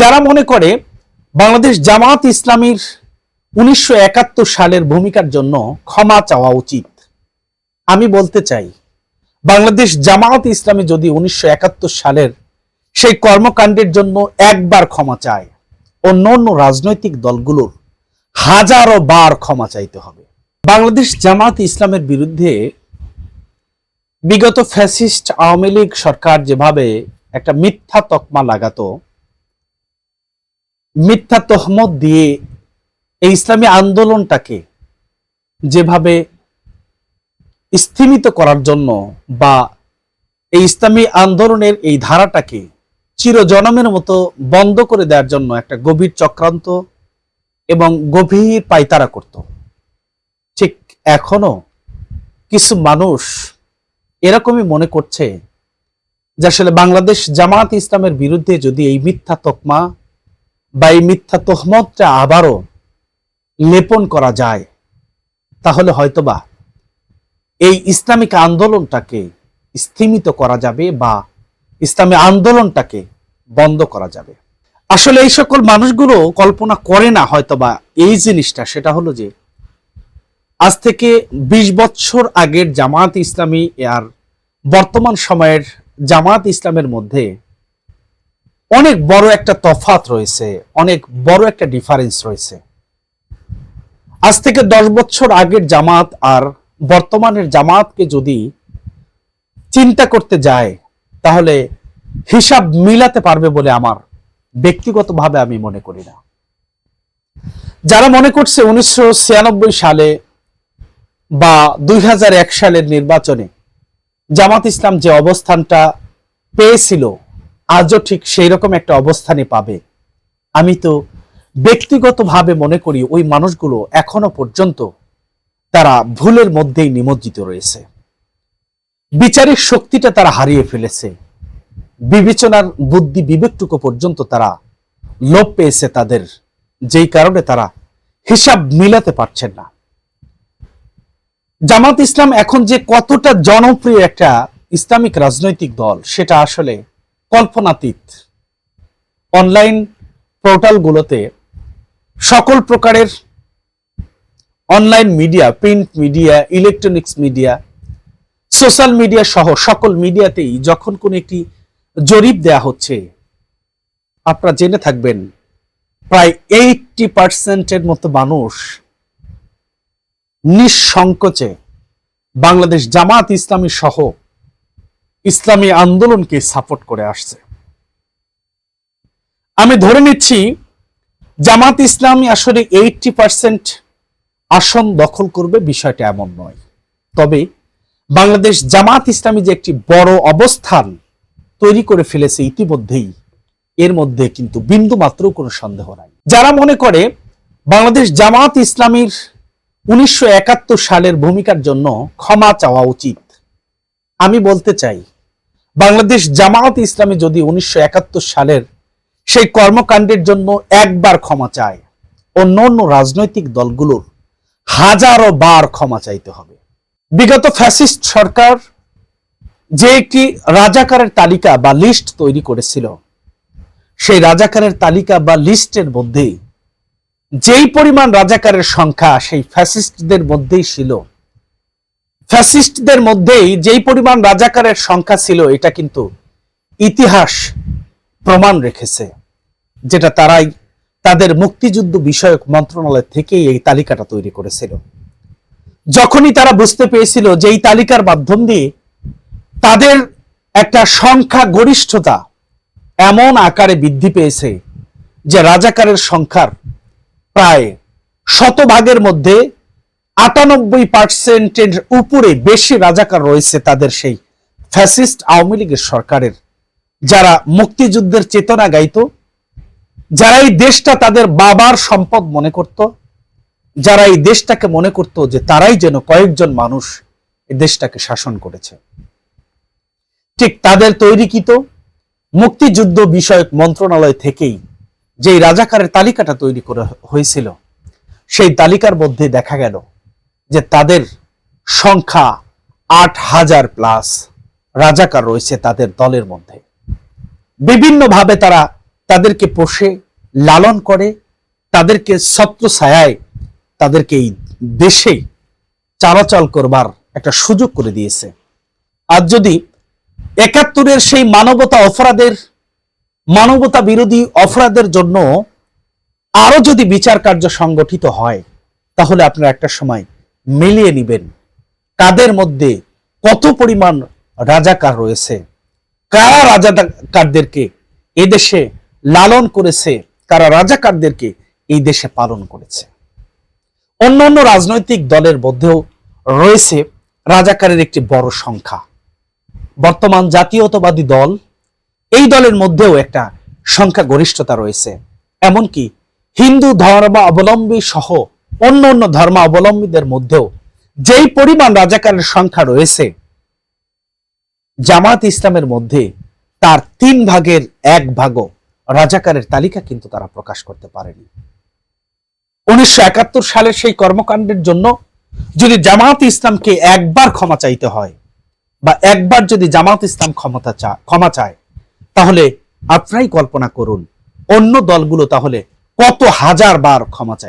যারা মনে করে বাংলাদেশ জামাত ইসলামীর উনিশশো একাত্তর সালের ভূমিকার জন্য ক্ষমা চাওয়া উচিত। আমি বলতে চাই, বাংলাদেশ জামাত ইসলামী যদি উনিশশো একাত্তর সালের সেই কর্মকাণ্ডের জন্য একবার ক্ষমা চায়, অন্য অন্য রাজনৈতিক দলগুলোর হাজারো বার ক্ষমা চাইতে হবে। বাংলাদেশ জামাত ইসলামের বিরুদ্ধে বিগত ফ্যাসিস্ট আওয়ামী লীগ সরকার যেভাবে একটা মিথ্যা তকমা লাগাতো মিথ্যা তহমত দিয়ে এই ইসলামী আন্দোলনটাকে যেভাবে স্থিমিত করার জন্য বা এই ইসলামী আন্দোলনের এই ধারাটাকে চিরজনমের মতো বন্ধ করে দেওয়ার জন্য একটা গভীর চক্রান্ত এবং গভীর পাইতারা করত। ঠিক এখনও কিছু মানুষ এরকমই মনে করছে যে আসলে বাংলাদেশ জামায়াত ইসলামের বিরুদ্ধে যদি এই মিথ্যা তকমা বা এই মিথ্যা তহমতটা আবারও লেপন করা যায়, তাহলে হয়তোবা এই ইসলামিক আন্দোলনটাকে স্থিমিত করা যাবে বা ইসলামী আন্দোলনটাকে বন্ধ করা যাবে। আসলে এই সকল মানুষগুলো কল্পনা করে না হয়তোবা এই জিনিসটা, সেটা হলো যে আজ থেকে ২০ বছর আগের জামাত ইসলামী আর বর্তমান সময়ের জামাত ইসলামের মধ্যে অনেক বড় একটা তফাত রয়েছে, অনেক বড় একটা ডিফারেন্স রয়েছে। আজ থেকে দশ বছর আগের জামাত আর বর্তমানের জামাতকে যদি চিন্তা করতে যায়, তাহলে হিসাব মিলাতে পারবে বলে আমার ব্যক্তিগতভাবে আমি মনে করি না। যারা মনে করছে উনিশশো ছিয়ানব্বই সালে বা দুই হাজার এক সালের নির্বাচনে জামাত ইসলাম যে অবস্থানটা পেয়েছিল আজও ঠিক সেই রকম একটা অবস্থানে পাবে। আমি তো ব্যক্তিগতভাবে মনে করি ওই মানুষগুলো এখনও পর্যন্ত তারা ভুলের মধ্যেই নিমজ্জিত রয়েছে। বিচারিক শক্তিটা তারা হারিয়ে ফেলেছে। বিবেচনার বুদ্ধি বিবেকটুকু পর্যন্ত তারা লোপ পেয়েছে তাদের। যেই কারণে তারা হিসাব মিলাতে পারছেন না। জামাত ইসলাম এখন যে কতটা জনপ্রিয় একটা ইসলামিক রাজনৈতিক দল, সেটা আসলে কল্পনাতীত। অনলাইন পোর্টালগুলোতে সকল প্রকারের online media, print media, electronics media, social media সহ সকল মিডিয়াতেই যখন কোন একটি জরিপ দেয়া হচ্ছে, আপনারা জেনে থাকবেন, প্রায় এইটটি পার্সেন্টের মতো মানুষ নিঃসংকোচে বাংলাদেশ জামাত ইসলামী সহ ইসলামী আন্দোলনকে সাপোর্ট করে আসছে। আমি ধরে নিচ্ছি, জামাত ইসলামী আসলে এইটটি পার্সেন্ট আসন দখল করবে, বিষয়টা এমন নয়। তবে বাংলাদেশ জামাত ইসলামী যে একটি বড় অবস্থান তৈরি করে ফেলেছে ইতিমধ্যেই, এর মধ্যে কিন্তু বিন্দু মাত্র কোনো সন্দেহ নাই। যারা মনে করে বাংলাদেশ জামাত ইসলামীর উনিশশো একাত্তর সালের ভূমিকার জন্য ক্ষমা চাওয়া উচিত, আমি বলতে চাই বাংলাদেশ জামায়াত ইসলামী যদি উনিশশো একাত্তর সালের সেই কর্মকাণ্ডের জন্য একবার ক্ষমা চায়, অন্য অন্য রাজনৈতিক দলগুলোর হাজারো বার ক্ষমা চাইতে হবে। বিগত ফ্যাসিস্ট সরকার যে একটি রাজাকারের তালিকা বা লিস্ট তৈরি করেছিল, সেই রাজাকারের তালিকা বা লিস্টের মধ্যেই যেই পরিমাণ রাজাকারের সংখ্যা সেই ফ্যাসিস্টদের মধ্যেই ছিল ফ্যাসিস্টদের মধ্যেই যেই পরিমাণ রাজাকারের সংখ্যা ছিল, এটা কিন্তু ইতিহাস প্রমাণ রেখেছে, যেটা তারাই তাদের মুক্তিযুদ্ধ বিষয়ক মন্ত্রণালয় থেকেই এই তালিকাটা তৈরি করেছিল। যখনই তারা বুঝতে পেরেছিল যে এই তালিকার মাধ্যম দিয়ে তাদের একটা সংখ্যা গরিষ্ঠতা এমন আকারে বৃদ্ধি পেয়েছে যে রাজাকারের সংখ্যার প্রায় শতভাগের মধ্যে আটানব্বই পার্সেন্টের উপরে বেশি রাজাকার রয়েছে তাদের সেই ফ্যাসিস্ট আওয়ামী লীগের সরকারের। যারা মুক্তিযুদ্ধের চেতনা গাইত, যারা এই দেশটা তাদের বাবার সম্পদ মনে করত, যারা এই দেশটাকে মনে করত যে তারাই যেন কয়েকজন মানুষ এই দেশটাকে শাসন করেছে। ঠিক তাদের তৈরিকৃত মুক্তিযুদ্ধ বিষয়ক মন্ত্রণালয় থেকেই যেই রাজাকারের তালিকাটা তৈরি করা হয়েছিল, সেই তালিকার মধ্যে দেখা গেল যে তাদের সংখ্যা আট হাজার প্লাস রাজাকার রয়েছে তাদের দলের মধ্যে। বিভিন্নভাবে তারা তাদেরকে পোষে, লালন করে, তাদেরকে ছত্র ছায়ায় তাদেরকে এই দেশে চালাচল করবার একটা সুযোগ করে দিয়েছে। আর যদি একাত্তরের সেই মানবতা অপরাধের, মানবতা বিরোধী অপরাধের জন্য আরও যদি বিচার কার্য সংগঠিত হয়, তাহলে আপনারা একটা সময় মিলিয়ে নেবেন। কাদের মধ্যে কত পরিমাণ রাজাকার রয়েছে, কারা রাজাকারদেরকে এদেশে লালন করেছে, কারা রাজাকারদেরকে এই দেশে পালন করেছে। অন্যান্য রাজনৈতিক দলের মধ্যেও রয়েছে রাজাকারের একটি বড় সংখ্যা। বর্তমান জাতীয়তাবাদী দল, এই দলের মধ্যেও একটা সংখ্যা গরিষ্ঠতা রয়েছে। এমনকি হিন্দু ধর্মাবলম্বী সহ অন্য অন্য ধর্মাবলম্বীদের মধ্যেও যেই পরিমাণ রাজাকারের সংখ্যা রয়েছে, জামাত ইসলামের মধ্যে তার তিন ভাগের এক ভাগও রাজাকারের তালিকা কিন্তু তারা প্রকাশ করতে পারেনি। উনিশশো একাত্তর সালের সেই কর্মকাণ্ডের জন্য যদি জামাত ইসলামকে একবার ক্ষমা চাইতে হয় বা একবার যদি জামাত ইসলাম ক্ষমতা চা, ক্ষমা চায়, তাহলে আপনারাই কল্পনা করুন, অন্য দলগুলো তাহলে কত হাজার বার ক্ষমা